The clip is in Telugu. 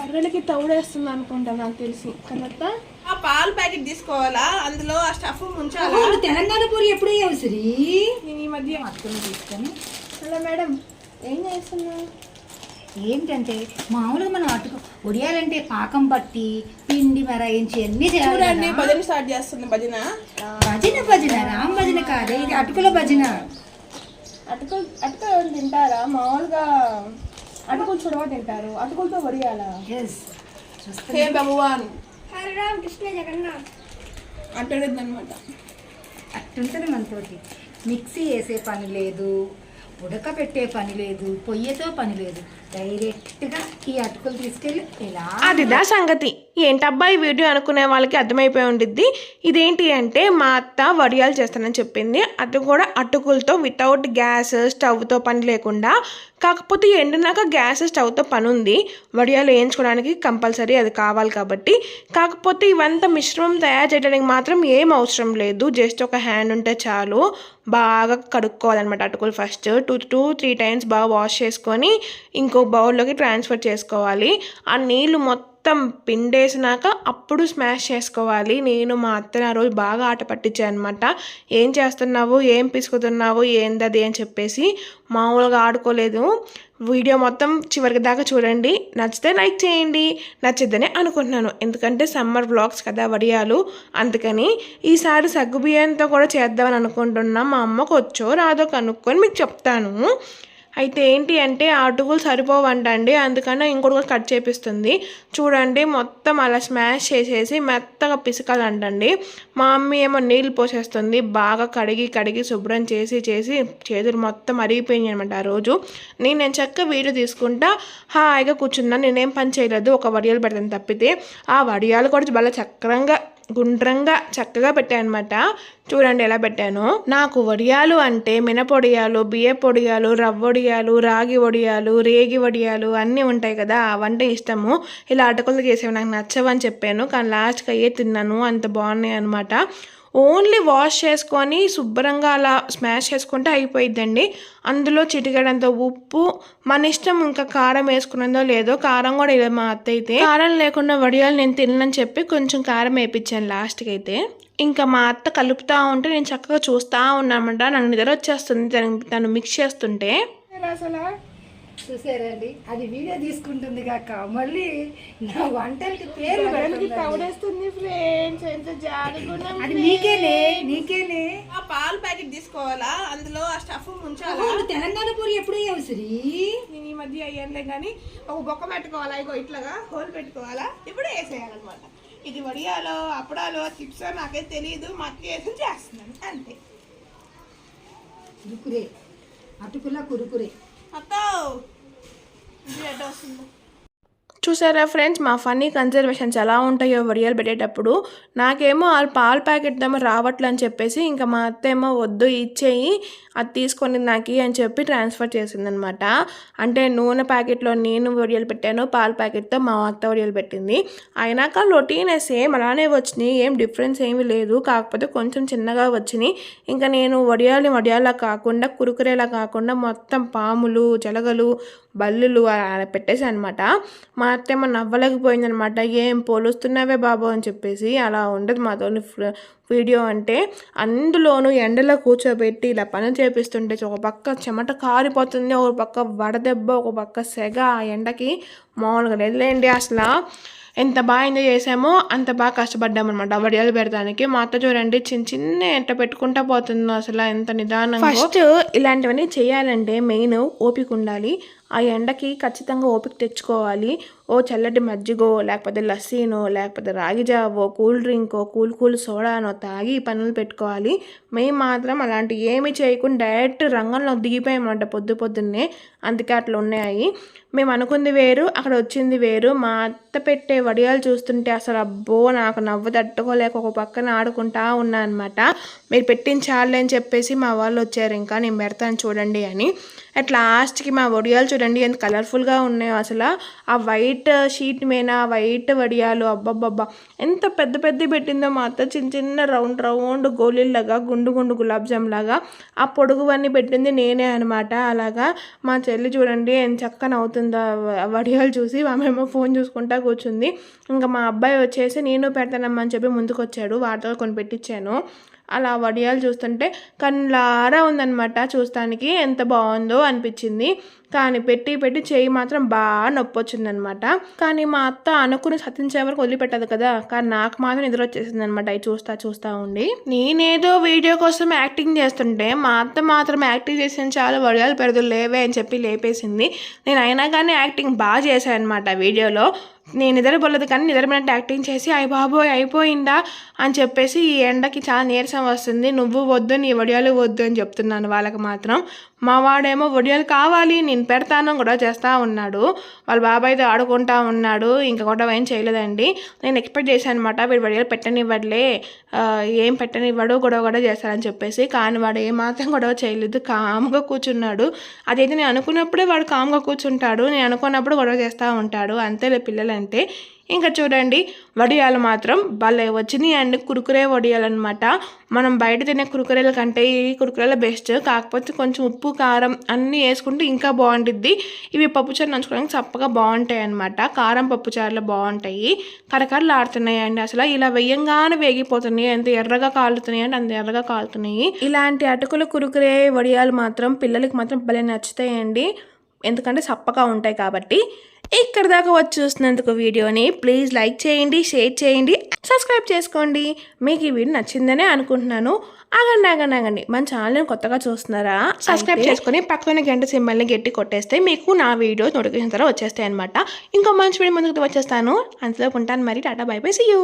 బర్రెలకి తౌడేస్తుంది అనుకుంటా నాకు తెలిసి. కరెక్టా ఆ పాలు ప్యాకెట్ తీసుకోవాలా? అందులో ఆ స్టఫ్ ముంచాలా? తెలంగాణ పూరి ఎప్పుడు అయ్యావు శ్రీ నేను ఈ మధ్య అక్కలు తీసుకొని. హలో మేడం ఏం చేస్తున్నా ఏంటంటే మామూలుగా మనం అటుకు ఉడియాలంటే పాకం పట్టి పిండి మరాయించి అన్ని చేయాలి. భజన స్టార్ట్ చేస్తుంది భజన. భజన భజన రామ్ భజన కాదే ఇది అటుకుల భజన. అటుకులు అటుకులు తింటారా? మామూలుగా అటుకులు చుడవ తింటారు. అటుకులతో వడియాలా హే భగవాన్ అంటాడు అనమాట అట్టుంటుంది మనతోటి. మిక్సీ వేసే పని లేదు ఉడకబెట్టే పని లేదు పొయ్యితో పని లేదు. డైరెక్ట్గా ఈ అటుకులు తీసుకెళ్ళి ఇలా అదిదా సంగతి. ఏంటబ్బా ఈ వీడియో అనుకునే వాళ్ళకి అర్థమైపోయి ఉండిద్ది. ఇదేంటి అంటే మా అత్త వడియాలు చేస్తానని చెప్పింది. అది కూడా అటుకులతో వితౌట్ గ్యాస్ స్టవ్తో పని లేకుండా. కాకపోతే ఎండినాక గ్యాస్ స్టవ్తో పని ఉంది. వడియాలు వేయించుకోవడానికి కంపల్సరీ అది కావాలి కాబట్టి. కాకపోతే ఇవంతా మిశ్రమం తయారు చేయడానికి మాత్రం ఏం అవసరం లేదు. జస్ట్ ఒక హ్యాండ్ ఉంటే చాలు. బాగా కడుక్కోవాలన్నమాట అటుకులు first. Two two three times బాగా వాష్ చేసుకొని ఇంకో బౌల్లోకి ట్రాన్స్ఫర్ చేసుకోవాలి. ఆ నీళ్ళు మొత్తం పిండేసినాక అప్పుడు స్మాష్ చేసుకోవాలి. నేను మా అత్తని ఆ రోజు బాగా ఆట పట్టించాను అనమాట ఏం చేస్తున్నావు? ఏం పిసుకుతున్నావు? ఏందది అని చెప్పేసి మామూలుగా ఆడుకోలేదు. వీడియో మొత్తం చివరికి దాకా చూడండి. నచ్చితే లైక్ చేయండి. నచ్చిద్దని అనుకుంటున్నాను. ఎందుకంటే సమ్మర్ బ్లాగ్స్ కదా వడియాలు. అందుకని ఈసారి సగ్గుబియ్యంతో కూడా చేద్దామని అనుకుంటున్నాం. మా అమ్మకు వచ్చో రాదో కనుక్కొని మీకు చెప్తాను. అయితే ఏంటి అంటే ఆ అటుకులు సరిపోవంట అండి అందుకని ఇంకోటి కూడా కట్ చేపిస్తుంది. చూడండి మొత్తం అలా స్మాష్ చేసేసి మెత్తగా పిసకాలంటండి. మా మమ్మీ ఏమో నీళ్ళు పోసేస్తుంది. బాగా కడిగి కడిగి శుభ్రం చేసి చేసి చేతులు మొత్తం అరిగిపోయింది అనమాట ఆ రోజు. నేను నేను చక్క వీడియో తీసుకుంటా హాయిగా కూర్చున్నాను నేనేం పని చేయలేదు. ఒక వడియాలు పెడతాను తప్పితే. ఆ వడియాలు కూడా చాలా చక్రంగా గుండ్రంగా చక్కగా పెట్టాను అనమాట చూడండి ఎలా పెట్టాను. నాకు వడియాలు అంటే మినపొడియాలు బియ్య పొడియాలు రవ్వ వడియాలు రాగి వడియాలు రేగి వడియాలు అన్నీ ఉంటాయి కదా అవంటే ఇష్టము. ఇలా అటకులు చేసేవి నాకు నచ్చవని చెప్పాను. కానీ లాస్ట్కి అయ్యే తిన్నాను. అంత బాగున్నాయి అనమాట ఓన్లీ వాష్ చేసుకొని శుభ్రంగా అలా స్మాష్ చేసుకుంటే అయిపోయిద్దండి. అందులో చిటికడంత ఉప్పు మన ఇష్టం ఇంకా కారం వేసుకున్నదో లేదో కారం కూడా ఇలా మా అత్త అయితే కారం లేకుండా వడియాలు నేను తినని చెప్పి కొంచెం కారం వేయించాను లాస్ట్కి అయితే. ఇంకా మా అత్త కలుపుతూ ఉంటే నేను చక్కగా చూస్తూ ఉన్నామంట. నాకు నిద్ర వచ్చేస్తుంది తను మిక్స్ చేస్తుంటే. అసలు చూసారండి? అది వీడియో తీసుకుంటుంది కాక. మళ్ళీ నా వంటలకి పేర్లు పెడుతుంది. తవడేస్తుంది ఫ్రెండ్స్. ఎంత జాలిగుణం అది నీకేలే నీకేలే ఆ పాలు ప్యాకెట్ తీసుకోవాలా? అందులో ఆ స్టఫ్ ముంచాలా? తెలంగాణ పూరి ఎప్పుడు అయ్యావు శ్రీ నేను ఈ మధ్య అయ్యానులే కానీ ఒక బొక్క పెట్టుకోవాలా? ఇగో ఇట్లాగా హోల్ పెట్టుకోవాలా? ఇప్పుడు వేసేయాలన్నమాట. ఇది వడియాలో అప్పడాలో చిప్స్ నాకైతే తెలియదు మా అక్క వేసి చేస్తున్నాను అంతే. కురుకురే. అటుకుల కురుకురే. అత్త ఇది ఎట్ట వస్తుందో చూసారా ఫ్రెండ్స్ మా ఫన్నీ కన్జర్వేషన్స్ ఎలా ఉంటాయో వడియాలు పెట్టేటప్పుడు నాకేమో ఆ పాల ప్యాకెట్ ఏమో రావట్లే అని చెప్పేసి ఇంకా మా అత్త ఏమో వద్దు ఇచ్చేయి అది తీసుకొని నాకు అని చెప్పి ట్రాన్స్ఫర్ చేసిందనమాట. అంటే నూనె ప్యాకెట్లో నేను వడియాలు పెట్టాను పాల ప్యాకెట్తో మా అత్త వడియాలు పెట్టింది. అయినాక రొటీనే సేమ్ అలానే వచ్చినాయి ఏం డిఫరెన్స్ ఏమీ లేదు. కాకపోతే కొంచెం చిన్నగా వచ్చినాయి. ఇంకా నేను వడియాలు వడియాలా కాకుండా కురుకురేలా కాకుండా మొత్తం పాములు జలగలు బల్లులు అలా పెట్టేసి అనమాట మా అత్తేమో నవ్వలేకపోయిందనమాట ఏం పోలుస్తున్నావే బాబు? అని చెప్పేసి అలా ఉండదు మాతో వీడియో అంటే. అందులోనూ ఎండలో కూర్చోబెట్టి ఇలా పని చేపిస్తుంటే ఒక పక్క చెమట కారిపోతుంది ఒక పక్క వడదెబ్బ ఒక పక్క సెగ ఆ ఎండకి మామూలుగా లేదులేండి అసలు. ఎంత బాగా ఎంజాయ్ చేసామో అంత బాగా కష్టపడ్డామన్నమాట వడియాలు పెడతానికి. మా అత్త చూడండి చిన్న చిన్న ఎంట పెట్టుకుంటా పోతుందో అసలు ఎంత నిదానంగా. ఫస్ట్ ఇలాంటివన్నీ చేయాలంటే మెయిన్ ఓపిక ఉండాలి. ఆ ఎండకి ఖచ్చితంగా ఓపిక తెచ్చుకోవాలి. ఓ చల్లటి మజ్జిగో లేకపోతే లస్సీనో లేకపోతే రాగి జావో కూల్ డ్రింకో కూల్ కూల్ సోడానో తాగి ఈ పనులు పెట్టుకోవాలి. మేము మాత్రం అలాంటి ఏమి చేయకుండా డైరెక్ట్ రంగంలో దిగిపోయామంట పొద్దు పొద్దున్నే. అందుకే అట్లా ఉన్నాయి. మేము అనుకుంది వేరు అక్కడ వచ్చింది వేరు. మా అత్త పెట్టే వడియాలు చూస్తుంటే అసలు అబ్బో నాకు నవ్వు తట్టుకోలేక ఒక పక్కన ఆడుకుంటా ఉన్నా అనమాట మీరు పెట్టించాలి అని చెప్పేసి మా వాళ్ళు వచ్చారు. ఇంకా నేను పెడతాను చూడండి అని. అట్ లాస్ట్కి మా వడియాలు చూడండి ఎంత కలర్ఫుల్గా ఉన్నాయో అసలు. ఆ వైట్ షీట్ మీద వైట్ వడియాలు అబ్బబ్బబ్బా. ఎంత పెద్ద పెద్ద పెట్టిందో మా అత్త చిన్న చిన్న రౌండ్ రౌండ్ గోళీల్లాగా గుండు గుండు గులాబ్ జామ్ లాగా ఆ పొడుగువన్నీ పెట్టింది నేనే అనమాట అలాగా మా చెల్లి చూడండి ఎంత చక్కని అవుతుందో వడియాలు చూసి ఆమెమో ఫోన్ చూసుకుంటా కూర్చుంది. ఇంకా మా అబ్బాయి వచ్చేసి నేను పెడతానమ్మని అని చెప్పి ముందుకు వచ్చాడు వాటితో కొని పెట్టించాను అలా వడియాలు చూస్తుంటే కళ్ళారా ఉందన్నమాట చూస్తానికి ఎంత బాగుందో అనిపించింది. కానీ పెట్టి పెట్టి చేయి మాత్రం బాగా నొప్పి వచ్చిందనమాట కానీ మా అత్త అనుకుని సతించే వరకు వదిలిపెట్టదు కదా. కానీ నాకు మాత్రం నిద్ర వచ్చేసింది అనమాట అవి చూస్తా చూస్తా ఉండి. నేనేదో వీడియో కోసం యాక్టింగ్ చేస్తుంటే మా అత్త మాత్రం యాక్టింగ్ చేసిన చాలా వడియాలు పెడదు లేవే అని చెప్పి లేపేసింది. నేను అయినా కానీ యాక్టింగ్ బాగా చేశాను అనమాట వీడియోలో. నేను నిద్రపోలేదు కానీ నిద్రపోయినట్టు యాక్టింగ్ చేసి అయ్యి బాబోయ్ అయిపోయిందా? అని చెప్పేసి ఈ ఎండకి చాలా నీరసం వస్తుంది. నువ్వు వద్దు నీ వడియాలు వద్దు అని చెప్తున్నాను వాళ్ళకి మాత్రం. మా వాడేమో వడియాలు కావాలి నేను పెడతాను గొడవ చేస్తూ ఉన్నాడు. వాళ్ళ బాబాయ్తో ఆడుకుంటా ఉన్నాడు. ఇంకా గొడవ ఏం చేయలేదండి. నేను ఎక్స్పెక్ట్ చేశాను అనమాట వీడు వడియాలు పెట్టనివ్వట్లే ఏం పెట్టనివ్వడు గొడవ గొడవ చేస్తారని చెప్పేసి. కానీ వాడు ఏమాత్రం గొడవ చేయలేదు కామ్గా కూర్చున్నాడు. అదైతే నేను అనుకున్నప్పుడే వాడు కామ్గా కూర్చుంటాడు. నేను అనుకున్నప్పుడు గొడవ చేస్తూ ఉంటాడు. అంతేలే అంటే ఇంకా చూడండి వడియాలు మాత్రం భలే వచ్చినాయి అండ్ కురుకురే వడియాలు అనమాట మనం బయట తినే కురుకురేల కంటే ఈ కురుకురేల బెస్ట్ కాకపోతే కొంచెం ఉప్పు కారం అన్నీ వేసుకుంటే ఇంకా బాగుంటుంది ఇవి పప్పుచారు నంచుకోవడానికి చప్పగా బాగుంటాయి అనమాట కారం పప్పుచారులు బాగుంటాయి. కరకరలు ఆడుతున్నాయి అండి అసలు. ఇలా వెయ్యంగానే వేగిపోతున్నాయి. ఎంత ఎర్రగా కాలుతున్నాయి అంటే అంత ఎర్రగా కాలుతున్నాయి. ఇలాంటి అటుకులు కురుకురే వడియాలు మాత్రం పిల్లలకి మాత్రం భలే నచ్చుతాయండి. ఎందుకంటే చప్పగా ఉంటాయి కాబట్టి. ఇక్కడ దాకా వచ్చి చూస్తున్నందుకు వీడియోని ప్లీజ్ లైక్ చేయండి షేర్ చేయండి సబ్స్క్రైబ్ చేసుకోండి. మీకు ఈ వీడియో నచ్చిందనే అనుకుంటున్నాను. ఆగండి ఆగండి ఆగండి. మన ఛానల్ని కొత్తగా చూస్తున్నారా? సబ్స్క్రైబ్ చేసుకొని పక్కన గంట సింబల్ని గట్టి కొట్టేస్తే మీకు నా వీడియోస్ నోటిఫికేషన్ ద్వారా వచ్చేస్తాయి అనమాట ఇంకో మంచి వీడియో ముందుకు వచ్చేస్తాను. అంతలోపు ఉంటాను మరి. Tata bye bye see you